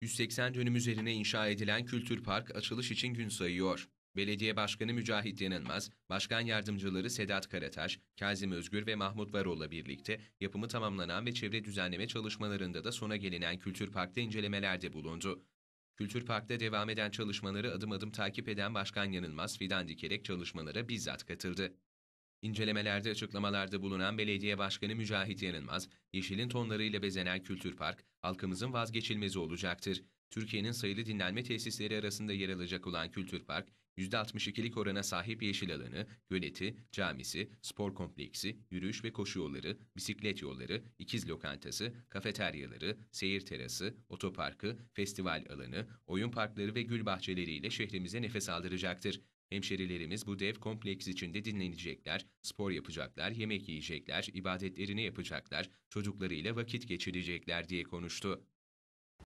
180 dönüm üzerine inşa edilen Kültür Park açılış için gün sayıyor. Belediye Başkanı Mücahit Yenilmez, Başkan Yardımcıları Sedat Karataş, Kazım Özgür ve Mahmut Varol'la birlikte yapımı tamamlanan ve çevre düzenleme çalışmalarında da sona gelinen Kültür Park'ta incelemelerde bulundu. Kültür Park'ta devam eden çalışmaları adım adım takip eden Başkan Yanılmaz fidan dikerek çalışmalara bizzat katıldı. İncelemelerde açıklamalarda bulunan Belediye Başkanı Mücahit Yanılmaz, yeşilin tonlarıyla bezenen Kültür Park, halkımızın vazgeçilmezi olacaktır. Türkiye'nin sayılı dinlenme tesisleri arasında yer alacak olan Kültür Park, %62'lik orana sahip yeşil alanı, göleti, camisi, spor kompleksi, yürüyüş ve koşu yolları, bisiklet yolları, ikiz lokantası, kafeteryaları, seyir terası, otoparkı, festival alanı, oyun parkları ve gül bahçeleriyle şehrimize nefes aldıracaktır. Hemşerilerimiz bu dev kompleks içinde dinlenecekler, spor yapacaklar, yemek yiyecekler, ibadetlerini yapacaklar, çocuklarıyla vakit geçirecekler diye konuştu.